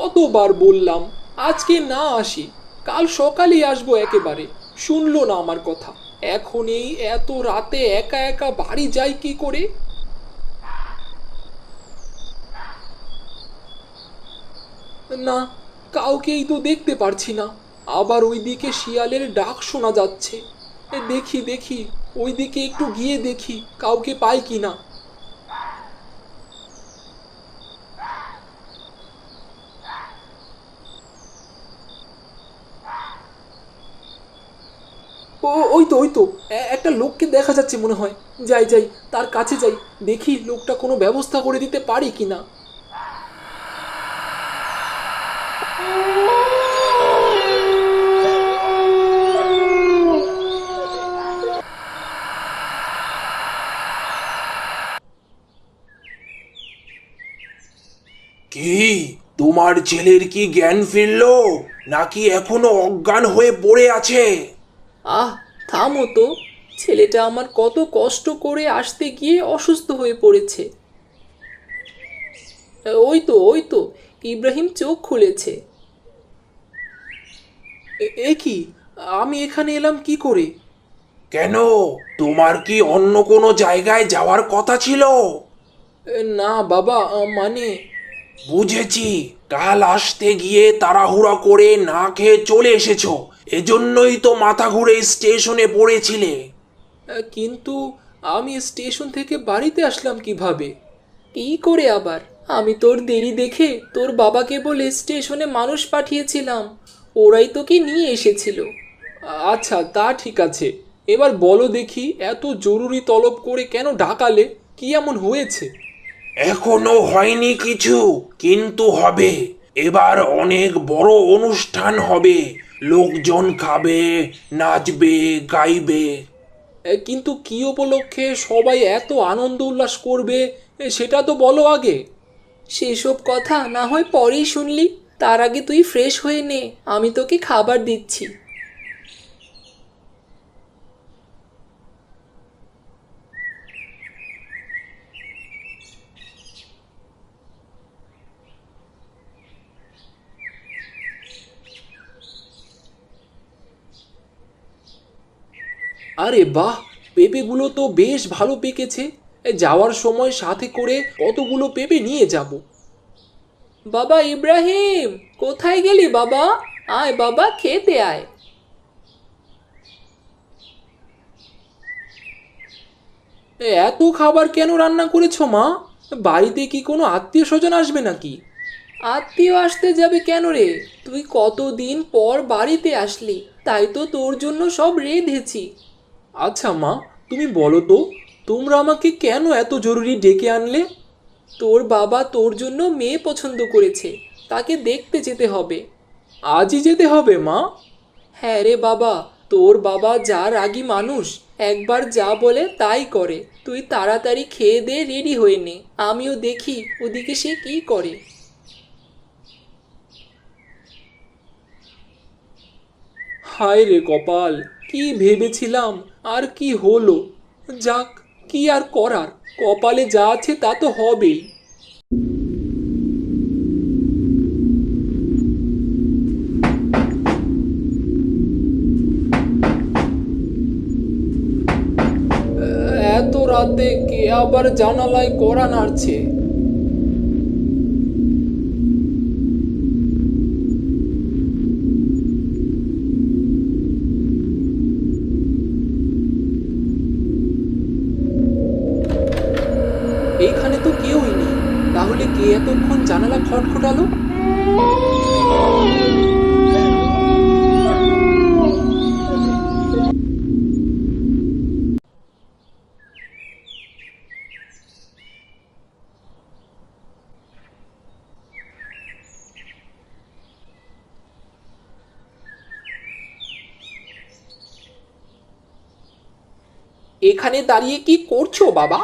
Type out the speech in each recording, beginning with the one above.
কতবার বললাম, আজকে না আসি, কাল সকালে আসব একেবারে। শুনলো না আমার কথা। এখন এই এত রাতে একা একা বাড়ি যাই কি করে? না, কাউকেই তো দেখতে পারছি না। আবার ওইদিকে শিয়ালের ডাক শোনা যাচ্ছে। দেখি দেখি, ওইদিকে একটু গিয়ে দেখি কাউকে পাই কি না ও, ওই তো ওই তো। একটা লোককে দেখা যাচ্ছে মনে হয়। যাই যাই, তার কাছে যাই। দেখি লোকটা কোনো ব্যবস্থা করে দিতে পারি কি না। কি? তোমার ছেলের কি জ্ঞান ফিরলো? নাকি এখনও অজ্ঞান হয়ে পড়ে আছে? আহ থামো তো। ছেলেটা আমার কত কষ্ট করে আসতে গিয়ে অসুস্থ হয়ে পড়েছে। ওই তো ওই তো ইব্রাহিম চোখ খুলেছে। এ- কি? আমি এখানে এলাম কি করে? কেন? তোমার কি অন্য কোনো জায়গায় যাওয়ার কথা ছিল? না বাবা মানে বুঝেছি। কাল আসতে গিয়ে তাড়াহুড়া করে না খেয়ে চলে এসেছ। এজন্যই তো মাথা ঘুরে স্টেশনে পড়েছিলে। কিন্তু আমি স্টেশন থেকে বাড়িতে আসলাম কীভাবে? কি করে আবার? আমি তোর দেরি দেখে তোর বাবাকে বলে স্টেশনে মানুষ পাঠিয়েছিলাম। ওরাই তোকে নিয়ে এসেছিল। আচ্ছা তা ঠিক আছে। এবার বলো দেখি এত জরুরি তলব করে কেন ঢাকালে কি এমন হয়েছে? এখনও হয়নি কিছু কিন্তু হবে। এবার অনেক বড় অনুষ্ঠান হবে। লোকজন খাবে নাচবে গাইবে। কিন্তু কি উপলক্ষে সবাই এত আনন্দ উল্লাস করবে? সেটা তো বলো আগে। সেসব কথা না হয় পরেই শুনলি। তার আগে তুই ফ্রেশ হয়ে নে আমি তোকে খাবার দিচ্ছি। আরে বাহ, পেঁপেগুলো তো বেশ ভালো পেকেছে। যাওয়ার সময় সাথে করে কতগুলো পেঁপে নিয়ে যাব। বাবা ইব্রাহিম, কোথায় গেলি বাবা? আয় বাবা, খেতে আয়। এত খাবার কেন রান্না করেছ মা? বাড়িতে কি কোনো আত্মীয় স্বজন আসবে নাকি? আত্মীয় আসতে যাবে কেন রে? তুই কতদিন পর বাড়িতে আসলি, তাই তো তোর জন্য সব রেঁধেছি। আচ্ছা মা, তুমি বলো তো, তোমরা আমাকে কেন এত জরুরি ডেকে আনলে? তোর বাবা তোর জন্য মেয়ে পছন্দ করেছে, তাকে দেখতে যেতে হবে। আজই যেতে হবে, মা। হ্যাঁ রে বাবা, তোর বাবা যা রাগী মানুষ, একবার যা বলে তাই করে। তুই তাড়াতাড়ি খেয়ে দে, রেডি হয়ে নে। আমিও দেখি ওদিকে সে কি করে। হায় রে কপাল কি ভেবেছিলাম? আর কি হলো? যাক, কি আর করার? কপালে যা আছে তা তো হবেই। এত রাতে কে আবার জানালায় করা নাড়ছে? এখানে দাঁড়িয়ে কি করছ, বাবা?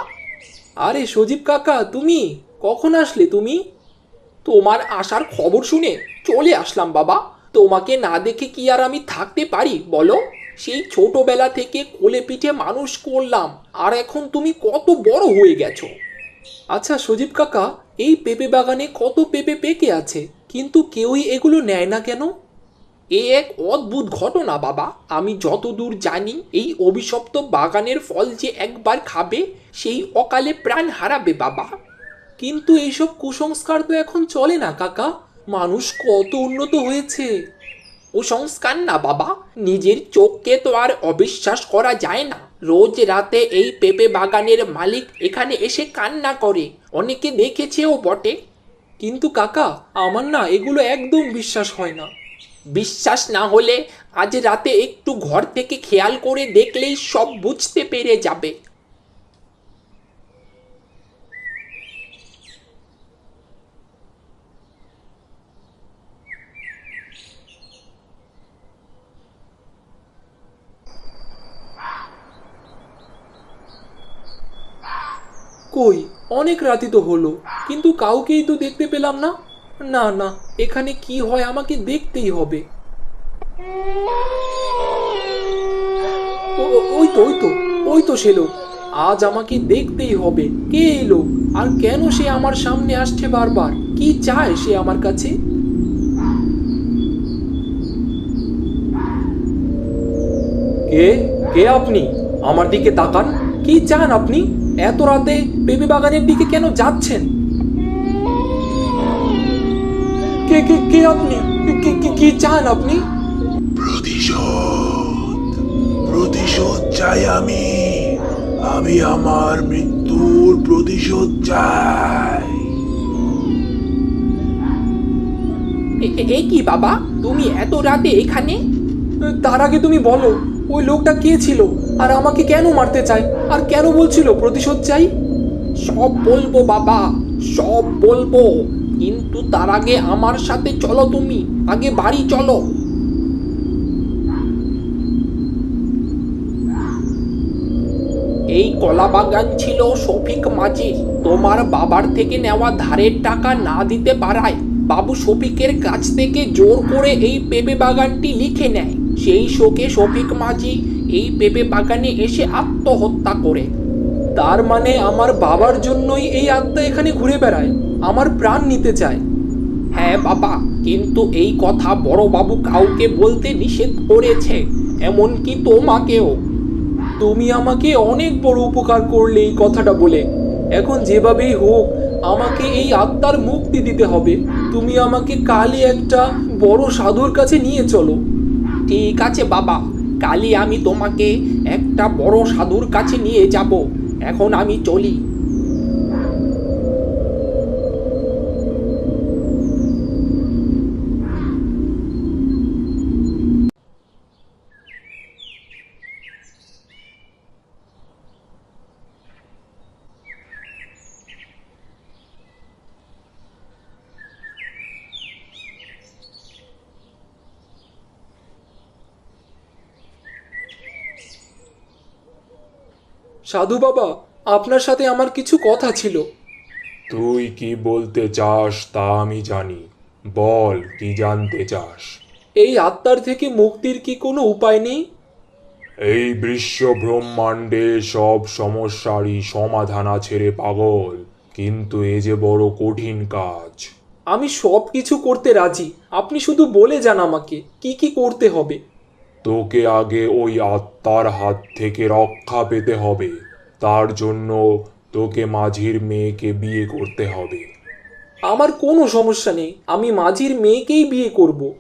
আরে সজীব কাকা, তুমি? কখন আসলে তুমি? তোমার আসার খবর শুনে চলে আসলাম, বাবা। তোমাকে না দেখে কি আর আমি থাকতে পারি, বলো? সেই ছোটবেলা থেকে কোলে পিঠে মানুষ করলাম, আর এখন তুমি কত বড় হয়ে গেছো। আচ্ছা সজীব কাকা, এই পেঁপে বাগানে কত পেঁপে পেকে আছে, কিন্তু কেউই এগুলো নেয় না কেন? এ এক অদ্ভুত ঘটনা, বাবা। আমি যতদূর জানি, এই অভিশপ্ত বাগানের ফল যে একবার খাবে, সেই অকালে প্রাণ হারাবে, বাবা। কিন্তু এইসব কুসংস্কার তো এখন চলে না, কাকা। মানুষ কত উন্নত হয়েছে। কুসংস্কার না, বাবা। নিজের চোখকে তো আর অবিশ্বাস করা যায় না। রোজ রাতে এই পেঁপে বাগানের মালিক এখানে এসে কান্না করে। অনেকে দেখেছেও বটে। কিন্তু কাকা, আমার না এগুলো একদম বিশ্বাস হয় না। বিশ্বাস না হলে আজ রাতে একটু ঘর থেকে খেয়াল করে দেখলেই সব বুঝতে পেরে যাবে। কই, অনেক রাতি তো হলো, কিন্তু কাউকেই তো দেখতে পেলাম না। না না, এখানে কি হয় আমাকে দেখতেই হবে। ওই তো ওই তো ওই তো সে লোক। আজ আমাকে দেখতেই হবে কে এলো আর কেন সে আমার সামনে আসছে বারবার? কি চায় সে আমার কাছে? কে কে আপনি? আমার দিকে তাকান। কি চান আপনি? এত রাতে বেবি বাগানের দিকে কেন যাচ্ছেন? কে কে কে আপনি? কি কি কি চান আপনি? প্রতিশোধ। প্রতিশোধ চাই আমি। আমি আমার মৃত্যুর প্রতিশোধ চাই। এই কি বাবা? তুমি এত রাতে এখানে? তার আগে তুমি বলো ওই লোকটা কে ছিল? আর আমাকে কেন মারতে চায়? আর কেন বলছিল প্রতিশোধ চাই? সব বলব বাবা সব বলব। কিন্তু তার আগে আমার সাথে চলো তুমি। আগে বাড়ি চলো। এই কলা বাগান ছিল শফিক মাঝির তোমার বাবার থেকে নেওয়া ধারের টাকা না দিতে পারায় বাবু শফিকের কাছ থেকে জোর করে এই পেঁপে বাগানটি লিখে নেয়। সেই শোকে শফিক মাঝি এই পেঁপে বাগানে এসে আত্মহত্যা করে। তার মানে আমার বাবার জন্যই এই আত্মা এখানে ঘুরে বেড়ায়। আমার প্রাণ নিতে চায়। হ্যাঁ বাবা, কিন্তু এই কথা বড় বাবু কাউকে বলতে নিষেধ করেছে, এমনকি তোমাকেও। তুমি আমাকে অনেক বড় উপকার করলে এই কথাটা বলে। এখন যেভাবেই হোক, আমাকে এই আত্মার মুক্তি দিতে হবে। তুমি আমাকে কালই একটা বড় সাধুর কাছে নিয়ে চলো। ঠিক আছে, বাবা, কালই আমি তোমাকে একটা বড় সাধুর কাছে নিয়ে যাব। এখন আমি চলি। সাধু বাবা আপনার সাথে আমার কিছু কথা ছিল। তুই কি বলতে চাস তা আমি জানি। বল কি জানতে চাস? এই আত্মার থেকে মুক্তির কি কোনো উপায় নেই? এই বিশ্ব ব্রহ্মাণ্ডে সব সমস্যারই সমাধান আছে রে পাগল। কিন্তু এ যে বড় কঠিন কাজ। আমি সব কিছু করতে রাজি। আপনি শুধু বলে যান আমাকে কি কি করতে হবে। তোকে আগে ওই আত্মার হাত থেকে রক্ষা পেতে হবে। তার জন্য তোকে মাঝির মেয়েকে বিয়ে করতে হবে। আমার কোনো সমস্যা নেই আমি মাঝির মেয়েকেই বিয়ে করব।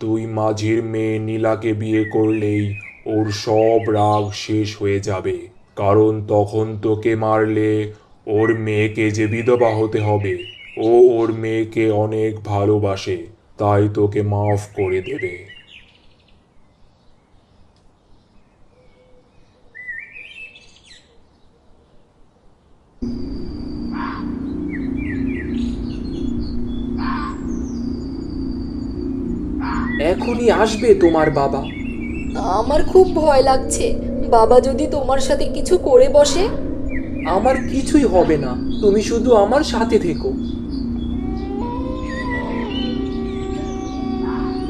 তুই মাঝির মেয়ে নীলাকে বিয়ে করলেই ওর সব রাগ শেষ হয়ে যাবে। কারণ তখন তোকে মারলে ওর মেয়েকে যে বিধবা হতে হবে ও ওর মেয়েকে অনেক ভালোবাসে তাই তোকে মাফ করে দেবে। এখনই আসবে তোমার বাবা। আমার খুব ভয় লাগছে। বাবা যদি তোমার সাথে কিছু করে বসে? আমার কিছুই হবে না। তুমি শুধু আমার সাথে থেকো।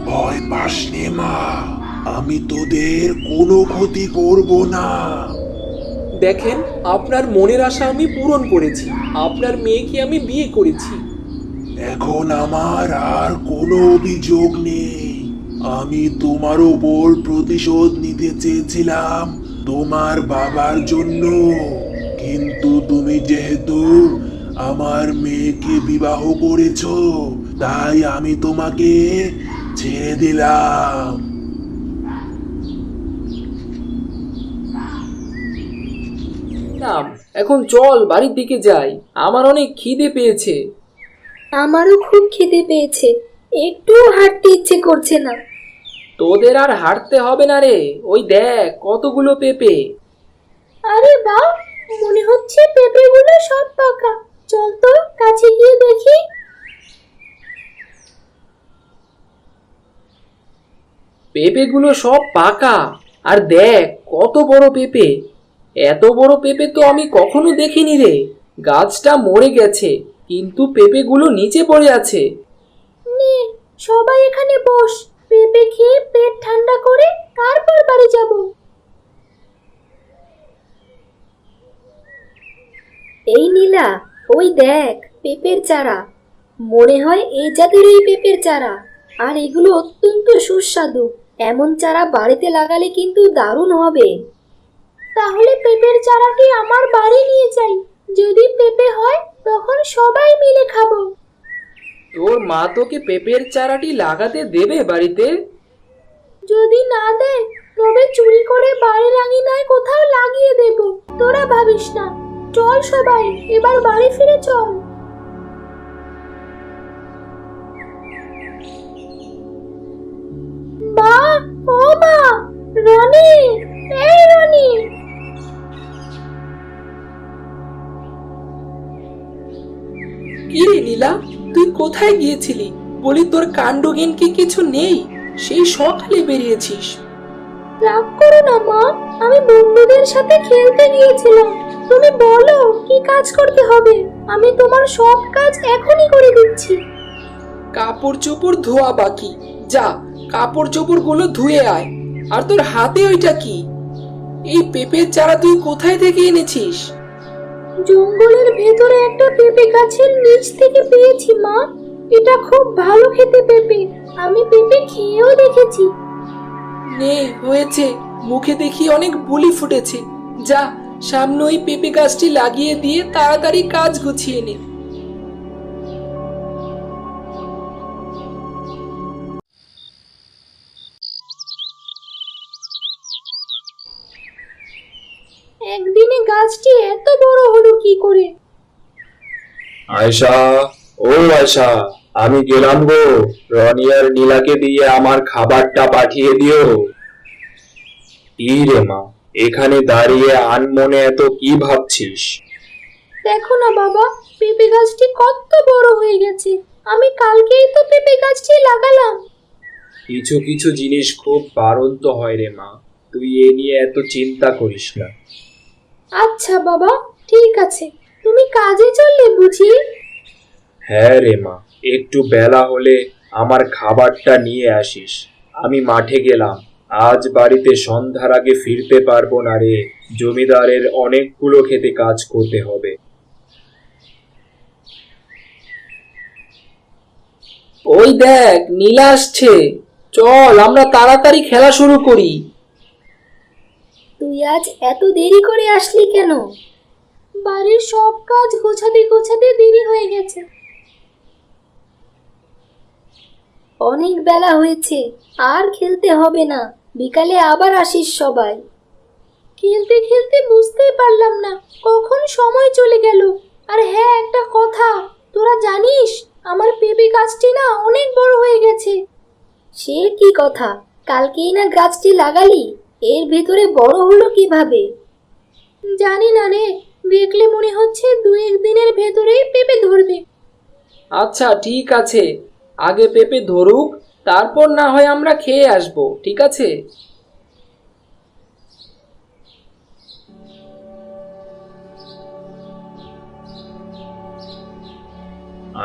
ভয় পাস নে মা। আমি তোদের কোনো ক্ষতি করব না। দেখেন, আপনার মনের আশা আমি পূরণ করেছি। আপনার মেয়েকে আমি বিয়ে করেছি। এখন আমার আর কোনো অভিযোগ নেই। আমি তোমার ওপর প্রতিশোধ নিতে চেয়েছিলাম তোমার বাবার জন্য। কিন্তু তুমি যেহেতু আমার মেয়েকে বিবাহ করেছ, তাই আমি তোমাকে ছেড়ে দিলাম। নাম এখন চল বাড়ির দিকে যাই। আমার অনেক খিদে পেয়েছে। আমারও খুব খিদে পেয়েছে। একটুও হাঁটতে ইচ্ছে করছে না। তোদের আর হাঁটতে হবে না রে। ওই দেখ কতগুলো পেঁপে। আরে বাহ মনে হচ্ছে পেঁপেগুলো সব পাকা। চল তো কাছে গিয়ে দেখি। পেঁপেগুলো সব পাকা। আর দেখ কত বড় পেঁপে। এত বড় পেঁপে তো আমি কখনো দেখিনি রে। গাছটা মরে গেছে, কিন্তু পেঁপেগুলো নিচে পড়ে আছে। সবাই এখানে বস, পেঁপে খেয়ে পেট ঠান্ডা করে তারপর বাড়ি যাব। এই নীলা, ওই দেখ, পেঁপের চারা। মনে হয় এই জাতের এই পেঁপের চারা। আর এগুলো অত্যন্ত সুস্বাদু। এমন চারা বাড়িতে লাগালে কিন্তু দারুণ হবে। তাহলে পেঁপের চারাটি আমার বাড়ি নিয়ে যাই। যদি পেঁপে হয় তখন সবাই মিলে খাব। তোর মা তোকে পেঁপের চারাটি লাগাতে দেবে বাড়িতে? যদি না দেয় তবে চুরি করে বাড়ি বাড়ির আঙিনায় কোথাও লাগিয়ে দেব। তোরা ভাবিস না। চল সবাই এবার বাড়ি ফিরে চল। মা ও মা রনি! কোথায় গিয়েছিলি? বলি তোর কাণ্ডজ্ঞান কি কিছু নেই? সেই সকালে বেরিয়েছিস। রাগ করো না মা। আমি বন্ধুদের সাথে খেলতে গিয়েছিলাম। তুমি বলো কি কাজ করতে হবে? আমি তোমার সব কাজ এখনই করে দিচ্ছি। কাপড় চোপড় ধোয়া বাকি। যা কাপড় চোপড়গুলো ধুয়ে আয়। আর তোর হাতে ওইটা কি? এই পেঁপের চারা তুই কোথায় থেকে এনেছিস? জঙ্গলের ভেতরে একটা পেঁপে গাছের নিচ থেকে পেয়েছি, মা। এটা খুব ভালো খেতে পেঁপে। আমি পেঁপে খেয়েও দেখেছি। নে হয়েছে। মুখে দেখি অনেক বুলি ফুটেছে। যা, সামনে ওই পেঁপে গাছটি লাগিয়ে দিয়ে তাড়াতাড়ি কাজ গুছিয়ে নে। আয়শা ও আয়শা আমি গেলাম গো। রনি আর নীলাকে দিয়ে আমার খাবারটা পাঠিয়ে দিও। কি রে মা এখানে দাঁড়িয়ে আনমনে এত কি ভাবছিস? দেখো না বাবা পেঁপে গাছটি কত বড় হয়ে গেছে। আমি কালকেই তো পেঁপে গাছটি লাগালাম। কিছু কিছু জিনিস খুব বাড়ন্ত হয় রে মা তুই এ নিয়ে এত চিন্তা করিস না। আচ্ছা বাবা ঠিক আছে। তুমি কাজে চললে বুঝি? হ্যাঁ রে মা একটু বেলা হলে আমার খাবারটা নিয়ে আসিস। আমি মাঠে গেলাম। আজ বাড়িতে সন্ধ্যার আগে ফিরতে পারব না রে। জমিদারের অনেকগুলো খেতে কাজ করতে হবে। ওই দেখ নীলা আসছে। চল আমরা তাড়াতাড়ি খেলা শুরু করি। তুই আজ এত দেরি করে আসলি কেন? বাড়ির সব কাজ গোছাতে গোছাতে দেরি হয়ে গেছে। অনেক বেলা হয়েছে, আর খেলতে হবে না। বিকালে আবার আসিস সবাই। খেলতে খেলতে বুঝতেই পারলাম না, কখন সময় চলে গেল। আর হ্যাঁ একটা কথা, তোরা জানিস, আমার পেঁপে গাছটি না অনেক বড় হয়ে গেছে। সে কি কথা, কালকেই না গাছটি লাগালি? এর ভেতরে বড় হলো কীভাবে? জানি না রে দেখলে মনে হচ্ছে দু একদিনের ভেতরেই পেঁপে ধরবে। আচ্ছা ঠিক আছে। আগে পেঁপে ধরুক তারপর না হয় আমরা খেয়ে আসব ঠিক আছে?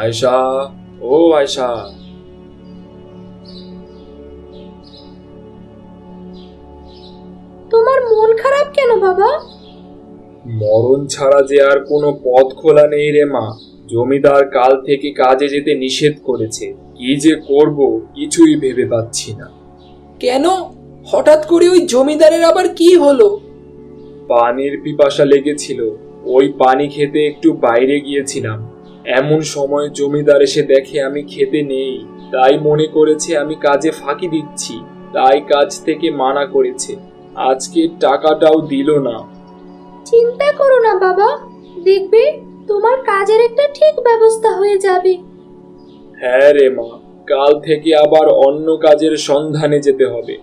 আয়শা ও আয়শা। তোমার মন খারাপ কেন বাবা? মরণ ছাড়া যে আর কোনো পথ খোলা নেই রে মা। জমিদার কাল থেকে কাজে যেতে নিষেধ করেছে। কি যে করব কিছুই ভেবে পাচ্ছি না। কেন? হঠাৎ করে ওই জমিদারের আবার কি হলো? পানির পিপাসা লেগেছিল। ওই পানি খেতে একটু বাইরে গিয়েছিলাম। এমন সময় জমিদার এসে দেখে আমি খেতে নেই। তাই মনে করেছে আমি কাজে ফাঁকি দিচ্ছি। তাই কাজ থেকে মানা করেছে। আজকে টাকাটাও দিল না। চিন্তা করো না, বাবা। দেখবে, তোমার কাজের একটা ঠিক ব্যবস্থা হয়ে যাবে। হ্যাঁ রে মা, কাল থেকে আবার অন্য কাজের সন্ধানে যেতে হবে।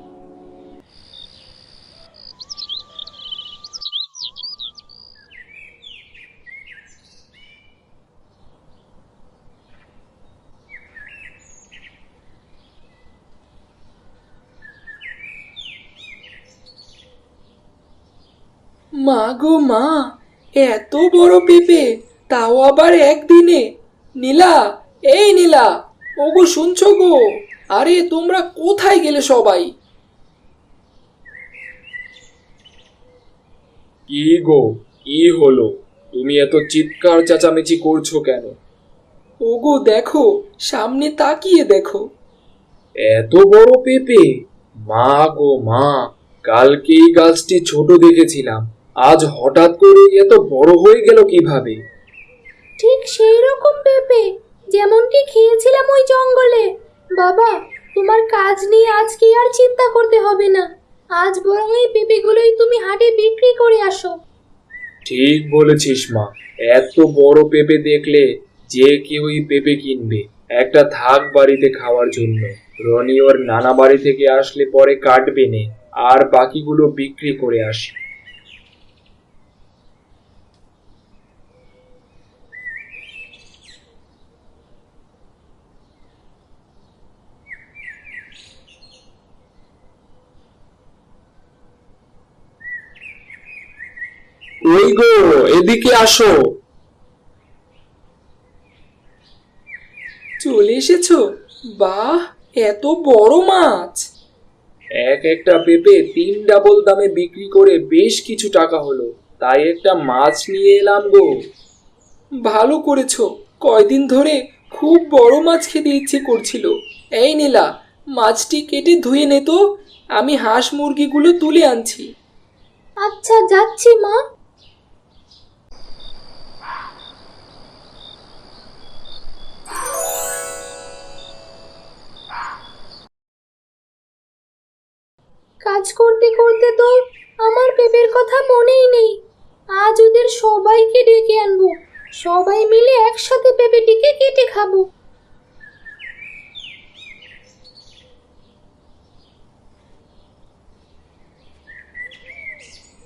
মা গো মা এত বড় পেঁপে তাও আবার একদিনে। নীলা এই নীলা ওগো শুনছো গো আরে তোমরা কোথায় গেলে সবাই? কি গো কি হলো? তুমি এত চিৎকার চেঁচামেচি করছ কেন? ওগো দেখো সামনে তাকিয়ে দেখো। এত বড় পেঁপে? মা গো মা কালকে এই গাছটি ছোট দেখেছিলাম। আজ হঠাৎ করে এত বড় হয়ে গেল কীভাবে? ঠিক সেই রকম পেঁপে যেমনটি খেয়েছিলাম ওই জঙ্গলে। বাবা তোমার কাজ নিয়ে আজকে আর চিন্তা করতে হবে না। আজ বরং এই পেঁপেগুলোই তুমি হাটে বিক্রি করে আসো। ঠিক বলেছিস মা। এত বড় পেঁপে দেখলে যে কেউই পেঁপে কিনবে। একটা থাক বাড়িতে খাওয়ার জন্য। রনি ওর নানা বাড়ি থেকে আসলে পরে কাটবে নে। আর বাকিগুলো বিক্রি করে আসে। ওই গো এদিকে আসো। চলে এসেছ? বাহ এত বড় মাছ। এক একটা পেঁপে তিন ডাবল দামে বিক্রি করে বেশ কিছু টাকা হলো। তাই একটা মাছ নিয়ে এলাম গো। ভালো করেছ। কয়দিন ধরে খুব বড় মাছ খেতে ইচ্ছে করছিল। এই নীলা মাছটি কেটে ধুয়ে নে তো। আমি হাঁস মুরগিগুলো তুলে আনছি। আচ্ছা যাচ্ছি মা। কথা মনেই নেই। আজ ওদের সবাইকে ডেকে আনব। সবাই মিলে একসাথে পেঁপেটিকে কেটে খাব।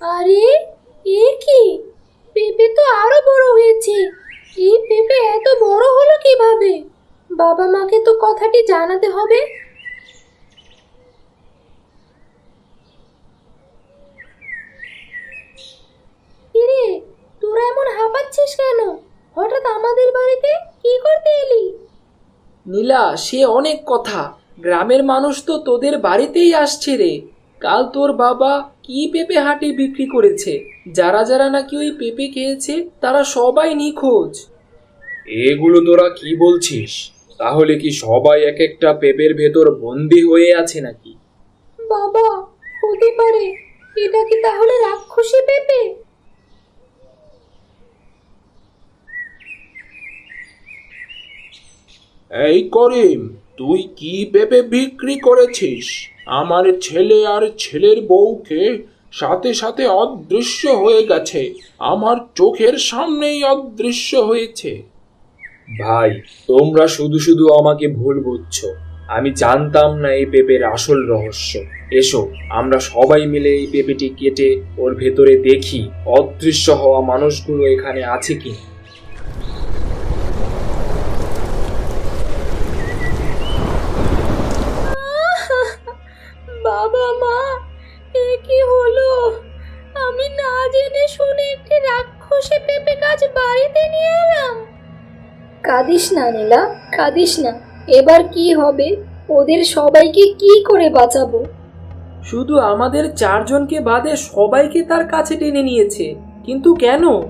আরে, এ কি? পেঁপে তো আরও বড় হয়েছে। এই পেঁপে এত বড় হলো কীভাবে? বাবা মাকে তো কথাটি জানাতে হবে কিরে তোরা এমন হাঁপাচ্ছিস কেন হঠাৎ আমাদের বাড়িতে কি করতে এলি নীলা সে অনেক কথা। গ্রামের মানুষ তো তোদের বাড়িতেই আসছে রে। কাল তোর বাবা কি পেঁপে হাটে বিক্রি করেছে? যারা যারা নাকি ওই পেঁপে খেয়েছে তারা সবাই নিখোঁজ। এগুলো তোরা কি বলছিস? তাহলে কি সবাই এক একটা পেঁপের ভেতর বন্দি হয়ে আছে নাকি? বাবা হতে পারে। এটা কি তাহলে রাক্ষসী পেঁপে? এই করিম, তুই কি পেঁপে বিক্রি করেছিস? আমার ছেলে আর ছেলের বউকে সাথে সাথে অদৃশ্য হয়ে গেছে। আমার চোখের সামনেই অদৃশ্য হয়েছে। ভাই, তোমরা শুধু শুধু আমাকে ভুল বুঝছ। আমি জানতাম না এই পেঁপের আসল রহস্য। এসো, আমরা সবাই মিলে এই পেঁপেটি কেটে ওর ভেতরে দেখি অদৃশ্য হওয়া মানুষগুলো এখানে আছে কি শুনে একটি রাক্ষসী পেঁপে গাছ বাড়িতে নিয়ে এলাম। কাঁদিস না নীলা কাঁদিস না। এবার কি হবে? ওদের সবাইকে কি করে বাঁচাবো? শুধু আমাদের চারজনকে বাদে সবাইকে তার কাছে টেনে নিয়েছে। কিন্তু কেন?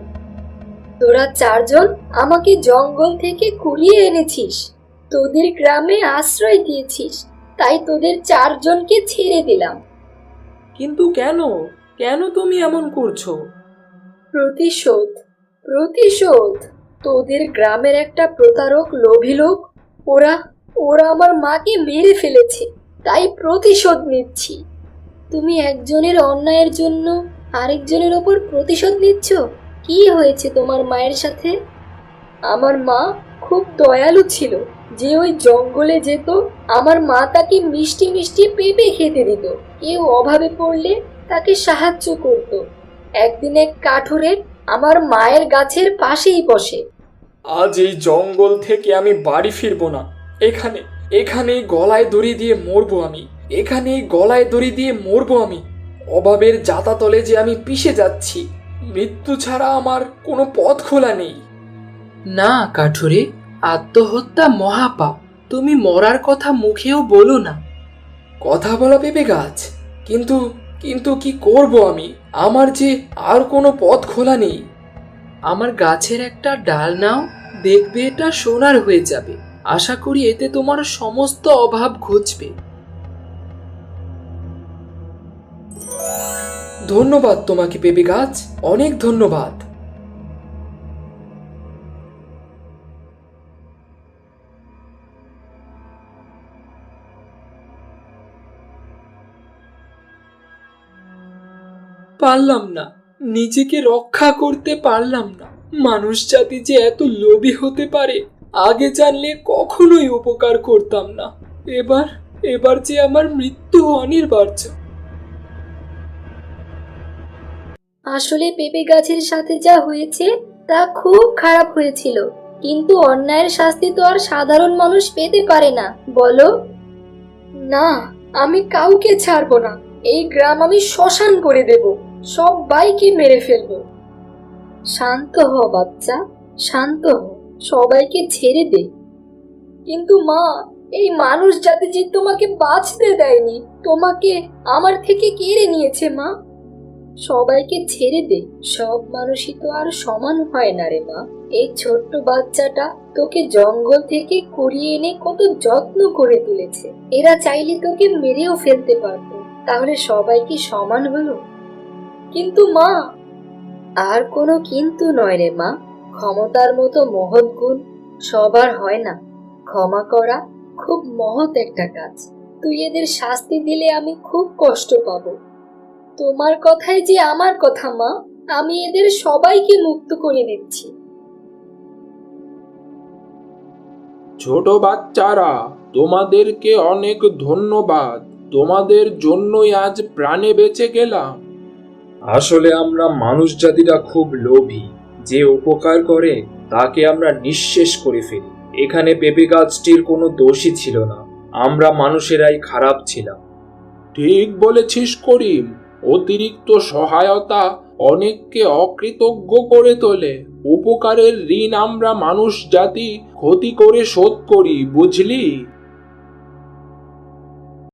তোরা চারজন আমাকে জঙ্গল থেকে কুড়িয়ে এনেছিস। তোদের গ্রামে আশ্রয় দিয়েছিস। তাই তোদের চারজনকে ছেড়ে দিলাম। কিন্তু কেন? কেন তুমি এমন করছ? প্রতিশোধ প্রতিশোধ। তোদের গ্রামের একটা প্রতারক, লোভী লোক, ওরা ওরা আমার মাকে মেরে ফেলেছে, তাই প্রতিশোধ নিচ্ছি। তুমি একজনের অন্যায়ের জন্য আরেকজনের ওপর প্রতিশোধ নিচ্ছ? কি হয়েছে তোমার মায়ের সাথে? আমার মা খুব দয়ালু ছিল, যে ওই জঙ্গলে যেত, আমার মা তাকে মিষ্টি মিষ্টি পেঁপে খেতে দিত। কেউ অভাবে পড়লে তাকে সাহায্য করত। একদিন এক কাঠুরে আমার মায়ের গাছের পাশেই বসে। আজ এই জঙ্গল থেকে আমি বাড়ি ফিরবো না। এখানে এখানেই গলায় দড়ি দিয়ে মরবো আমি। এখানেই গলায় দড়ি দিয়ে মরবো আমি। অভাবের জাতাতলে যে আমি পিষে যাচ্ছি মৃত্যু ছাড়া আমার কোনো পথ খোলা নেই। না কাঠুরে আত্মহত্যা মহাপাপ। তুমি মরার কথা মুখেও বলো না। কথা বলা পেঁপে গাছ কিন্তু কিন্তু কি করব আমি? আমার যে আর কোনো পথ খোলা নেই। আমার গাছের একটা ডাল নাও দেখবে এটা সোনার হয়ে যাবে। আশা করি এতে তোমার সমস্ত অভাব ঘুচবে। ধন্যবাদ তোমাকে পেঁপে গাছ। অনেক ধন্যবাদ। পারলাম না। নিজেকে রক্ষা করতে পারলাম না। মানুষ জাতি যে এত লোভী হতে পারে, আগে জানলে কখনোই উপকার করতাম না। এবার এবার যে আমার মৃত্যু অনিবার্য। আসলে পেঁপে গাছের সাথে যা হয়েছে, তা খুব খারাপ হয়েছিল। কিন্তু অন্যায়ের শাস্তি তো আর সাধারণ মানুষ পেতে পারে না, বলো? না, আমি কাউকে ছাড়বো না। এই গ্রাম আমি শ্মশান করে দেব। সব বাইকে মেরে ফেলব। শান্ত হ, বাচ্চা, শান্ত হ, সবাইকে ছেড়ে দে। কিন্তু মা, এই মানুষ যাতে যে তোমাকে বাঁচতে দেয়নি, তোমাকে আমার থেকে কেড়ে নিয়েছে মা। সবাইকে ছেড়ে দে, সব মানুষই তো আর সমান হয় না রে মা। এই ছোট্ট বাচ্চাটা তোকে জঙ্গল থেকে কুড়িয়ে এনে কত যত্ন করে তুলেছে। এরা চাইলে তোকে মেরেও ফেলতে পারতো। তাহলে সবাই কি সমান হলো? কিন্তু মা, আর কোনো কিন্তু নয় রে মা। ক্ষমতার মতো মহৎ গুণ সবার হয় না। ক্ষমা করা খুব মহৎ একটা কাজ। তুই এদের শাস্তি দিলে আমি খুব কষ্ট পাবো। তোমার কথাই যে আমার কথা, মা, আমি এদের সবাইকে মুক্ত করে দিচ্ছি। ছোট বাচ্চারা, তোমাদেরকে অনেক ধন্যবাদ। তোমাদের জন্যই আজ প্রাণে বেঁচে গেলাম। আসলে আমরা মানুষ জাতিরা খুব লোভী। যে উপকার করে, তাকে আমরা নিঃশেষ করে ফেলি। এখানে পেঁপে গাছটির কোনো দোষই ছিল না। আমরা মানুষেরাই খারাপ ছিলাম। ঠিক বলেছিস, করিম। অতিরিক্ত সহায়তা অনেককে অকৃতজ্ঞ করে তোলে। উপকারের ঋণ আমরা মানুষ জাতি ক্ষতি করে শোধ করি, বুঝলি?